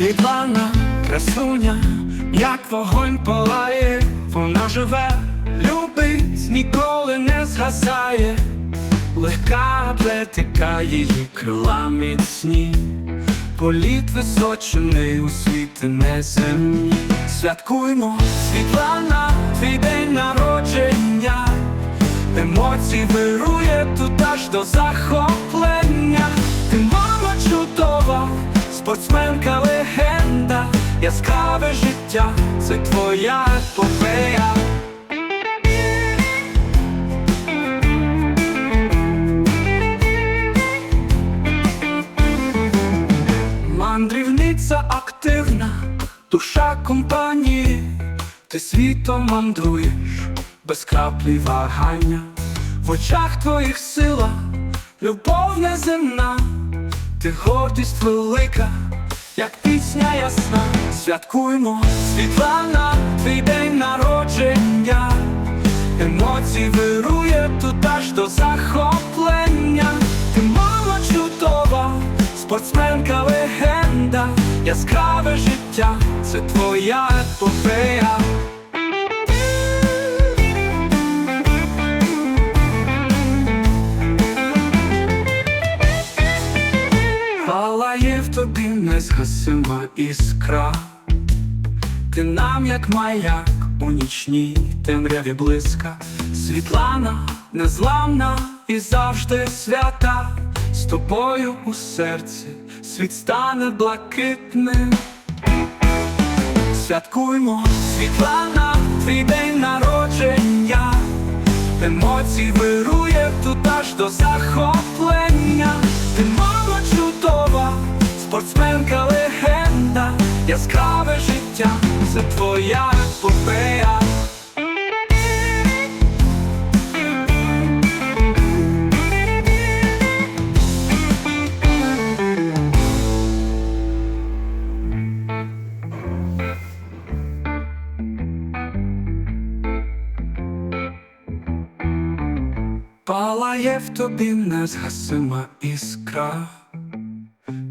Світлана, красуня, як вогонь палає, вона живе, любить, ніколи не згасає, легка атлетика, її крила міцні, політ височений у світи неземні. Святкуймо, Світлана, твій день народження, емоцій вирує тут аж до захоплення. Спортсменка легенда, яскраве життя, це твоя епопея. Мандрівниця активна, душа компанії, ти світом мандруєш, без краплі вагання, в очах твоїх сила, любов неземна, ти гордість велика, як пісня ясна. Святкуймо, Світлана, твій день народження, емоцій вирує тут аж до захоплення. Ти мама чудова, спортсменка легенда, яскраве життя, це твоя Палає в тобі незгасима іскра, ти нам, як маяк, у нічній темряві близька, Світлана, незламна і завжди свята, з тобою у серці світ стане блакитним. Святкуймо, Світлана, твій день народження, емоцій вирує тут аж до захоплення. Яскраве життя, це твоя епопея. Палає в тобі незгасима іскра,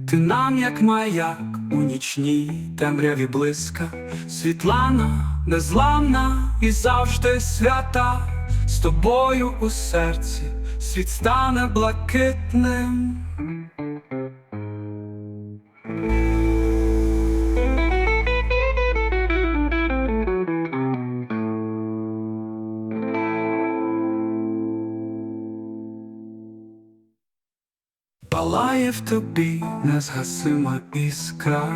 ти нам, як маяк, у нічній темряві близька, Світлана, незламна і завжди свята, з тобою у серці світ стане блакитним. Палає в тобі незгасима іскра,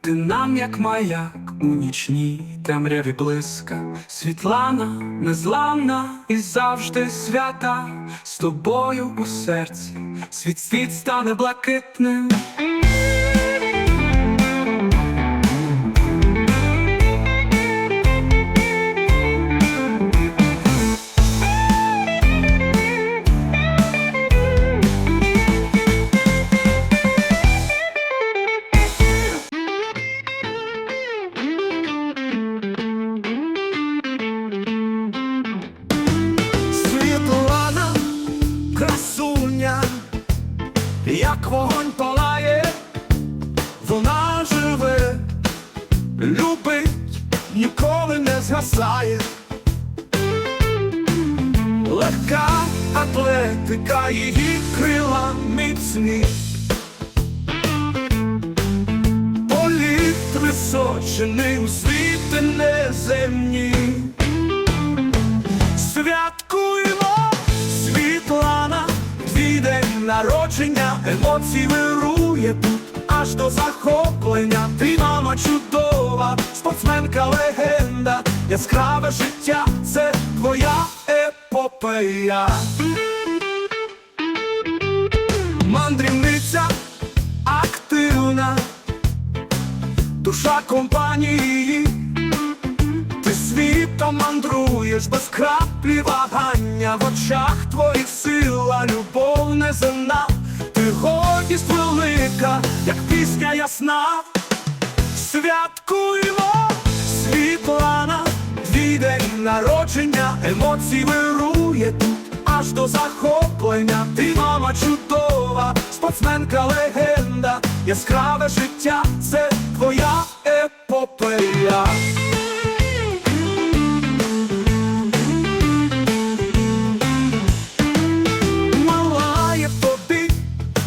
ти нам, як маяк, у нічній темряві блиска, Світлана, незламна і завжди свята, з тобою у серці, світ світ стане блакитним. Любить, ніколи не згасає. Легка атлетика, її крила міцні. Політ височений у світи неземні. Святкуємо, Світлана, твій день народження, емоцій вирує аж до захоплення. Ти мама чудова, спортсменка легенда, яскраве життя, це твоя епопея. Мандрівниця активна, душа компанії. Ти світом мандруєш без краплі вагання, в очах твоїх сила, любов неземна, велика, як пісня ясна. Святкуємо, Світлана, твій день народження, емоцій вирує тут аж до захоплення. Ти мама чудова, спортсменка легенда, яскраве життя, це твоя епопея. Тобі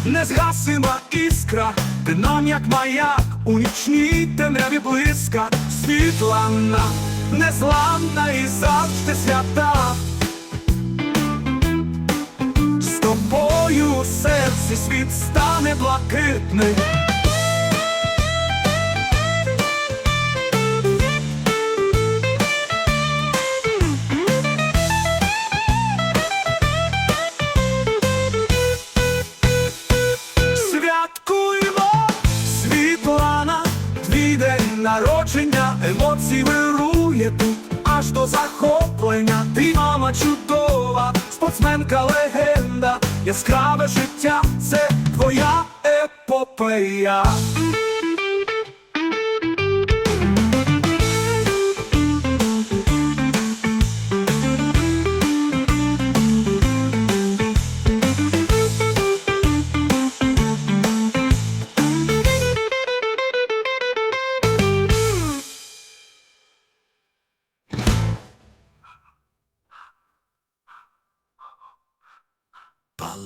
незгасима іскра, ти нам як маяк у нічній темряві блиска, Світлана, незламна і завжди свята. З тобою серці світ стане блакитним. Спортсменка легенда, яскраве життя, це твоя епопея.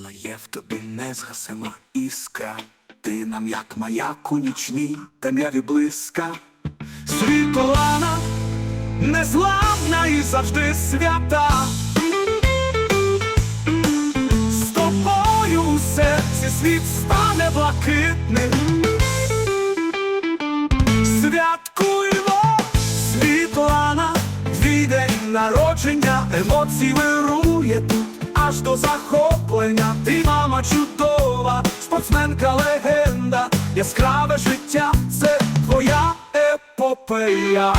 Палає в тобі незгасима іскра, ти нам як маяк у нічній темряві блиска. Світлана, незламна і завжди свята. З тобою у серці світ стане блакитним. Святкуємо, Світлана, твій день народження, емоцій вирує тут аж до захоплення. Ти мама чудова, спортсменка легенда, яскраве життя, це твоя епопея.